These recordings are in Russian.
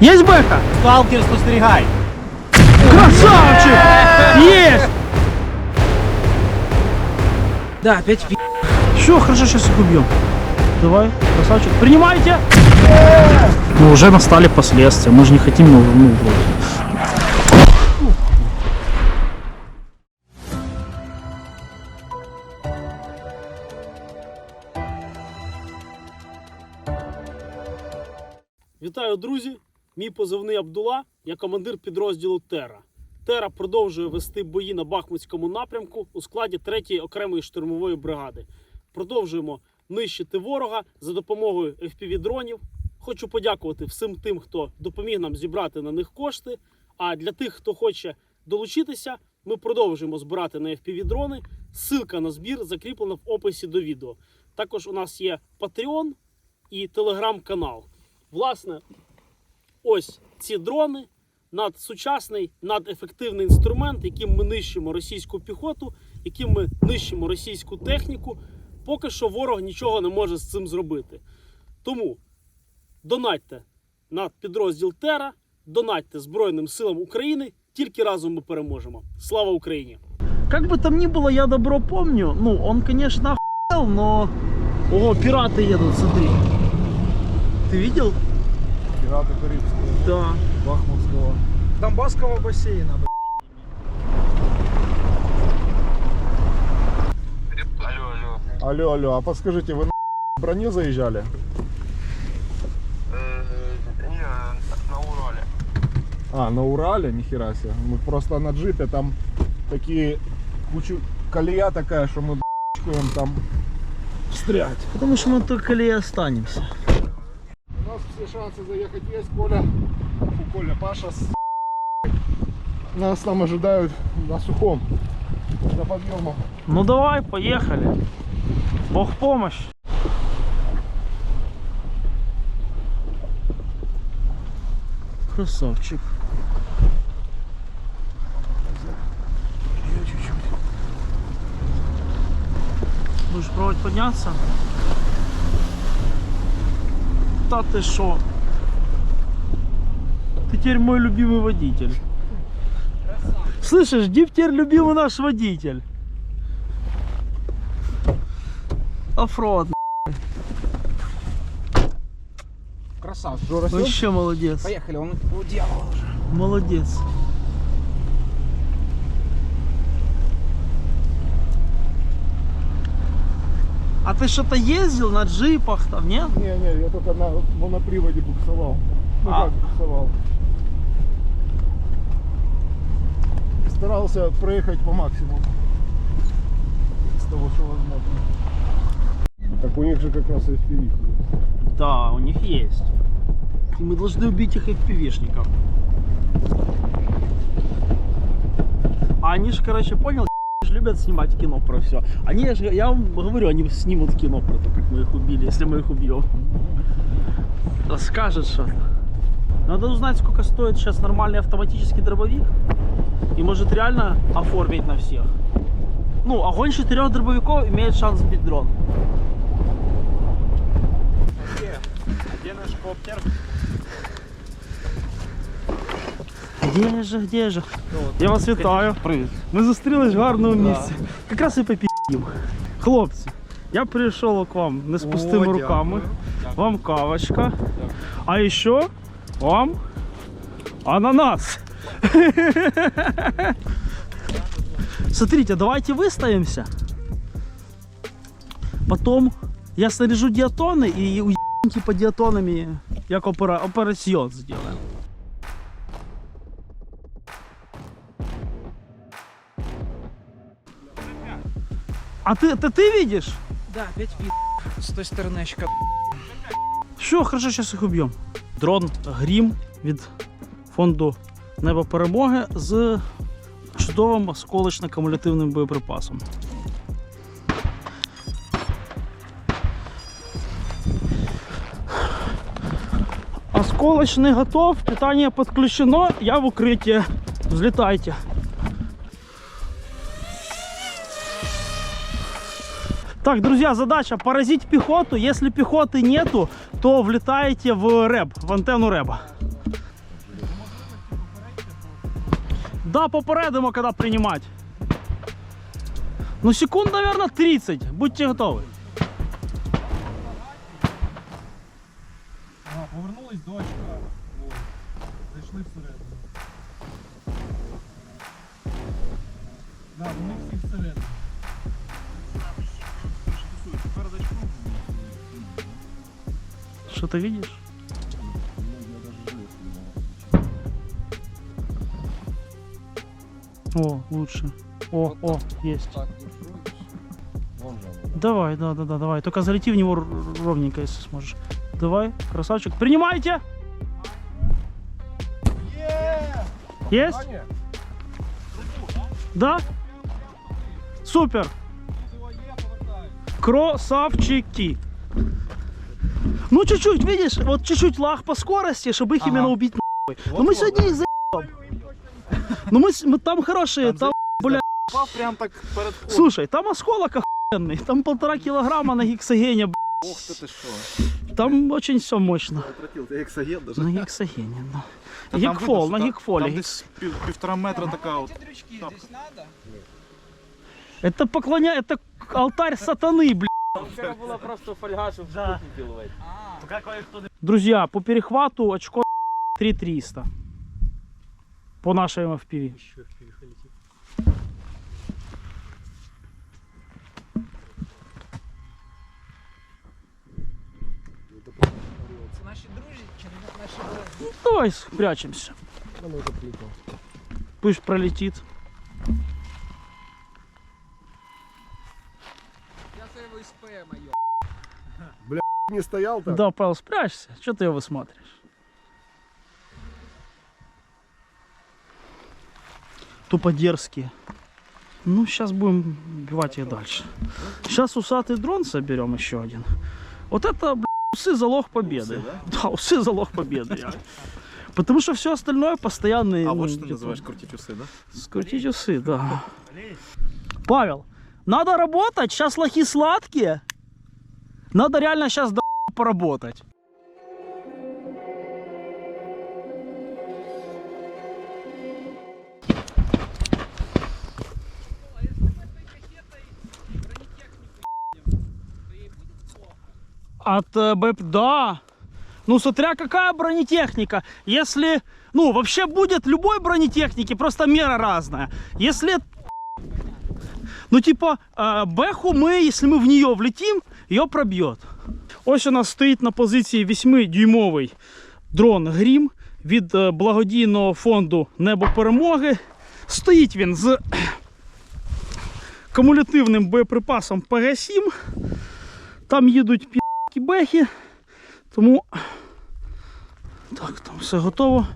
Есть бэха? Сталкер, спостерігай! Красавчик! Есть! Да, опять пи... Все, хорошо, сейчас их убьем. Давай, красавчик. Принимайте! Ну, уже настали последствия. Мы же не хотим, ну, ну, вот. Вітаю, друзі! Мій позивний Абдула. Я командир підрозділу Тера. Тера продовжує вести бої на Бахмутському напрямку у складі 3-ї окремої штурмової бригади. Продовжуємо нищити ворога за допомогою FPV-дронів. Хочу подякувати всім тим, хто допоміг нам зібрати на них кошти. А для тих, хто хоче долучитися, ми продовжуємо збирати на FPV-дрони. Ссылка на збір закріплена в описі до відео. Також у нас є Patreon і телеграм-канал. Власне, ось ці дрони надсучасний, надефективний інструмент, яким ми нищимо російську піхоту, яким ми нищимо російську техніку. Поки що ворог нічого не може з цим зробити. Тому донатьте на підрозділ Тера, донатьте Збройним силам України. Тільки разом ми переможемо. Слава Україні! Как бы там ни было, я добро помню. Ну, он, конечно, охуел, но... Ого, пираты едут, смотри. Ты видел? Пираты Карибского, Да. Бахмутского. Донбасского бассейна. Алло, алло. Алло, алло, а подскажите, вы на броне заезжали? Э, не, на Урале. А, на Урале? Нихера себе. Мы просто на джипе, там такие кучу... Колея такая, что мы там встрять. Потому что мы только ли останемся. У нас все шансы заехать есть, Коля. Фу, Коля, Паша с... Нас там ожидают на сухом. За подъемом. Ну давай, поехали. Бог помощь. Красавчик. Будешь пробовать подняться? Да ты шо? Ты теперь мой любимый водитель. Слышишь, Дип теперь любимый наш водитель. Оффроуд. Красавчик. Жора? Вообще молодец. Поехали, он уделал уже. Молодец. А ты что-то ездил на джипах там, нет? Не, не, я только на моноприводе буксовал. Ну А. как буксовал? Старался проехать по максимуму. С того, что возможно. Так у них же как раз и FPV есть. Да, у них есть. И мы должны убить их FPV-шников. А они же, короче, понял, ж любят снимать кино про все. Они, же- я вам говорю, они снимут кино про то, как мы их убили, если мы их убьем. Расскажет что Надо узнать, сколько стоит сейчас нормальный автоматический дробовик. И может реально оформить на всех. Ну, огонь четырех дробовиков имеет шанс сбить дрон. Где наш коптер? Де же, де же? Я вас вітаю. Привіт. Ми зустрілись в гарному місці. Якраз і попів. Хлопці, я прийшов к вам не з пустими О, руками. дякую. Вам кавочка. А ще вам ананас. Смотрите, давайте выставимся. Потом я снаряжу диатоны и уебники по диатонами, як опера... операціон сделаем. А ты, это ты видишь? Да, опять пи... С той стороны щека. Що, хорошо, зараз їх уб'ємо. Дрон Грім від фонду Небо Перемоги з чудовим осколочно-кумулятивним боєприпасом. Осколочный готов, питание подключено, я в укрытии. Взлетайте. Так, друзья, задача поразить пехоту. Если пехоты нету, то влетаете в рэп, в антенну рэба. Да, попередимо, когда принимать. Ну, секунд, наверное, 30. Будьте готовы. А, повернулась дочка. О, зайшли всередину. Да, вони всі всередину. Що ти бачиш? О, лучше. О, о, есть. Давай, да, да, да, давай. Только залети в него ровненько, если сможешь. Давай, красавчик. Принимайте! Есть? Да? Супер! Красавчики! Ну, чуть-чуть, видишь, вот чуть-чуть лаг по скорости, чтобы их именно убить нахуй. Но мы сегодня их заебем. Ну мы, с- мы там хорошие, там, бля, Прям так перед слушай, там осколок охуенный, там полтора килограмма на гексогене, бля. Ох ти ти що. там очень все мощно. Тратил, ти ексаген даже. На гексогене, да. Та там Гекфол, видно, на гекфоле. Там десь пів, півтора метра така от. Это поклоня, это алтарь сатаны, бля. Вчора була просто фольга, щоб спутники ловити. Друзья, по перехвату очко 3300. По нашей FPV. Це наші друзі чи не наші друзі? Ну, давай спрячемся. Пусть пролетит. ВСП моє. Не стоял так? Да, Павел, спрячься. Что ты его высматриваешь? Тупо дерзкие. Ну, сейчас будем убивать их дальше. Сейчас усатый дрон соберем еще один. Вот это, бля, усы залог победы. да? усы залог победы. я. Потому что все остальное постоянные. А ну, от що ти где-то називаєш крутіть уси, да? Скрутить усы, да. Павел, надо работать, сейчас лохи сладкие. Надо реально сейчас до поработать. От э, БП, да. Ну, смотря какая бронетехника. Если, ну, вообще будет любой бронетехники, просто мера разная. Если, ну, типа, э, Бэху мы, если мы в нее влетим, ее пробьет. Ось у нас стоїть на позиції 8-дюймовий дрон Грім від е, благодійного фонду Небо Перемоги. Стоїть він з кумулятивним боєприпасом ПГ-7. Там їдуть пі***кі бехи. Тому так, там все готово.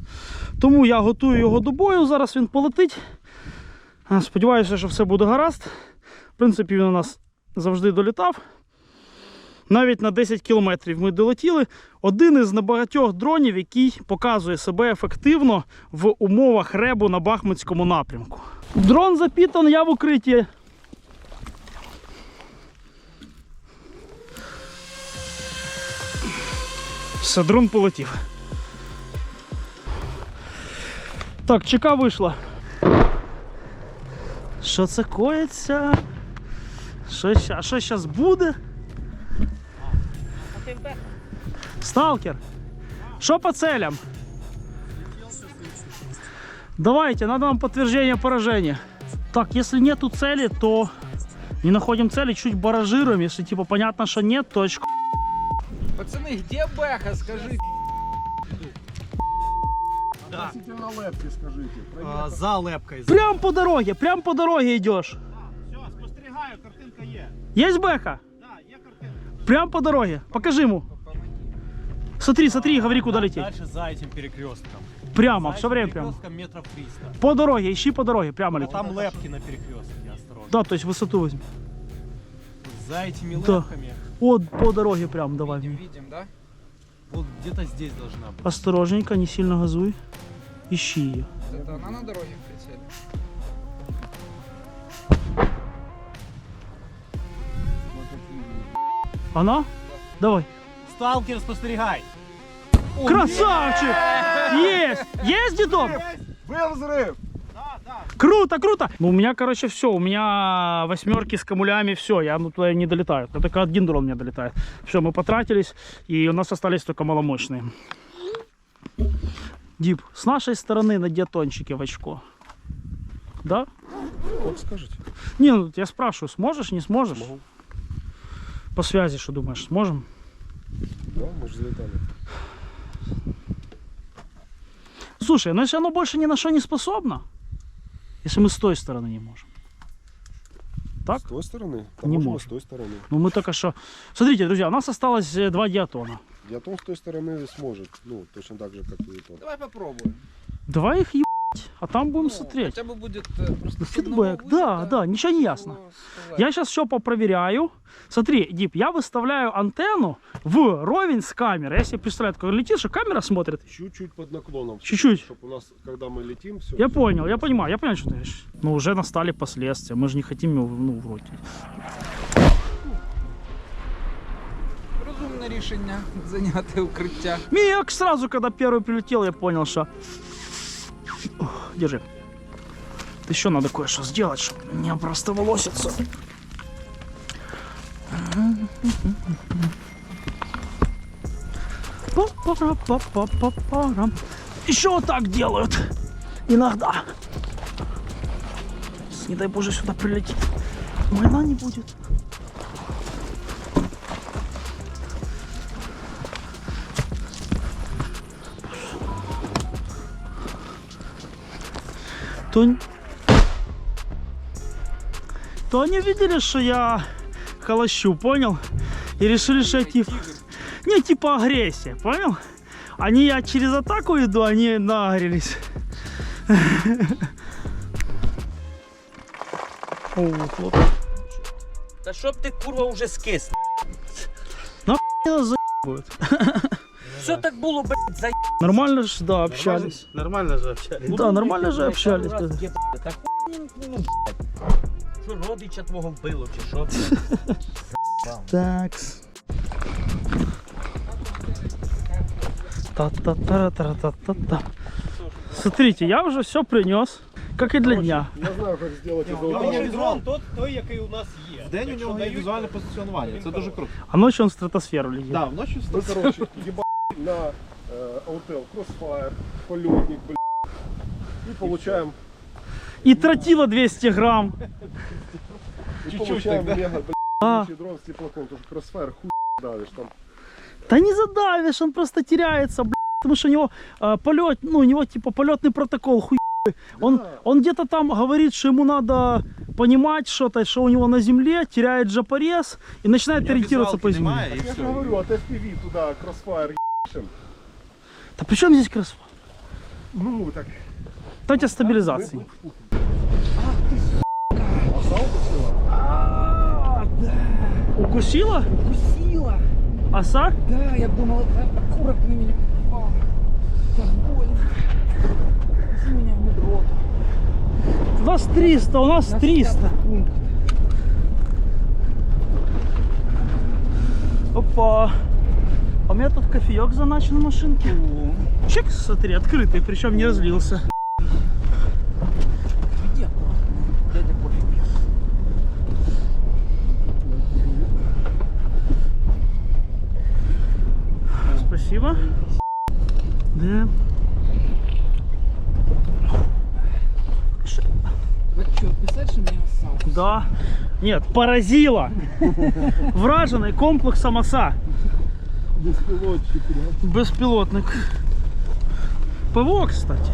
Тому я готую його до бою. Зараз він полетить. Сподіваюся, що все буде гаразд. В принципі, він у нас завжди долітав. Навіть на 10 кілометрів ми долетіли. Один із небагатьох дронів, який показує себе ефективно в умовах ребу на Бахмутському напрямку. Дрон запітан, я в укритті. Все, дрон полетів. Так, ЧК вийшла. Що це коїться? Що, ща- що зараз буде? Сталкер. Что по целям? Давайте, надо нам подтверждение поражения. Так, если нету цели, то не находим цели, чуть баражируем. Если типа понятно, что нет, то очко. Пацани, де Беха, скажи? Относительно лепки скажите. Проверка. За лепкою. Прям по дороге, прям по дороге идешь. Все, спостерігаю, картинка є. Есть бэха? Да, є картинка. Прям по дороге. Покажи ему. Смотри, смотри, говори, куда лететь. Дальше за этим перекрестком. Прямо, За все время прямо. метров 300. По дороге, ищи по дороге, прямо А лети. там лепки на перекрестке, осторожно. Да, то есть высоту возьми. За этими Да. лепками. Вот по дороге прям давай. Видим, да? Вот где-то здесь должна быть. Осторожненько, не сильно газуй. Ищи ее. Это она на дороге в прицеле. Она? Давай. Сталкер, спостерігай. Красавчик! Есть! Есть, дедок? Был взрыв! Да, да, Круто, круто! Ну, у меня, короче, все. У меня восьмерки с камулями, все. Я ну, туда не долетаю. Это только один дрон мне долетает. Все, мы потратились, и у нас остались только маломощные. Дип, с нашей стороны на диатончике в очко. Да? Вот скажите. Не, ну я спрашиваю, сможешь, не сможешь? Могу. По связи, что думаешь, сможем? Да, мы же залетали. Слушай, ну если оно больше ни на что не способно, если мы с той стороны не можем. Так? С той стороны? Не можем с той стороны. Ну мы только что... Смотрите, друзья, у нас осталось э, два диатона. Диатон с той стороны сможет. Ну, точно так же, как и тот. Давай попробуем. Давай их ебать, а там будем смотреть. Хотя бы будет э, просто Фидбэк, сигнал да, да, ничего не ясно. Я сейчас все попроверяю. Смотри, Дип, я выставляю антенну в ровень с камерой. Я себе представляю, как летишь, и камера смотрит. Чуть-чуть под наклоном. Чуть-чуть. Чтобы у нас, когда мы летим, все. Я понял, я понимаю, я понимаю, что ты говоришь. Но уже настали последствия. Мы же не хотим его, ну, вроде. Розумне рішення зайняти укриття. Мик сразу, когда первый прилетел, я понял, что... Ох, держи. Еще надо кое-что сделать, чтобы не просто волоситься. Па-пара-па-па-па-парам. Еще вот так делают. Иногда. Не дай боже сюда прилетит. Война не будет. То... То они видели, что я холощу, понял? И решили, что я типа... Не, типа агрессия, понял? Они, я через атаку иду, они нагрелись. О, хлоп. Та щоб ти курва уже скис. Меня заебывают. Все так було, блядь, за Нормально же, да, общались. Нормально же общались. Да, нормально же общались. Раз, да. є, блядь, Та хуй, ну, блядь. Що родича твого вбило, чи що? блядь? Такс. Та-та-та-та-та-та-та. Смотрите, я уже все принес, как и для дня. Я знаю, как сделать из У нього є этого. візуал тот, той, який у нас є. День у нього є візуальне позиціонування. Це дуже круто. А ночью он в стратосферу летит. Да, вночі Ну, короче, ебать на э, Аутел, Crossfire, полетник, блин. И получаем, И тротила 200 грамм. Чуть-чуть тогда. мега, А. дрон с теплаком. Тоже Crossfire хуй давишь там. Да не задавишь, он просто теряется, блядь, потому что у него э, полет, ну, у него типа полетный протокол хуй. Он, Да. он где-то там говорит, что ему надо понимать что-то, что у него на земле, теряет жопорез и начинает ориентироваться по земле. Немає, і Я же все. говорю, от FPV туда Crossfire. Да при чем здесь красота? Ну, так. Там у тебя стабилизации. Укусила? Укусила. Оса? Да, я думала, это окурок на меня попал. Так больно. Вези меня в медроту. У нас 300, у нас 300. Пункт. Опа. У меня тут кофеек заначен в машинке. Чек, смотри, открытый, причем не разлился. Иди аккуратно. Дядя кофе пьет. Спасибо. Да. Вы что, писать, что меня сам? Да. Нет, поразило. Вражений комплексом оса. Беспилотчик, да. Беспилотник. ПВО, кстати.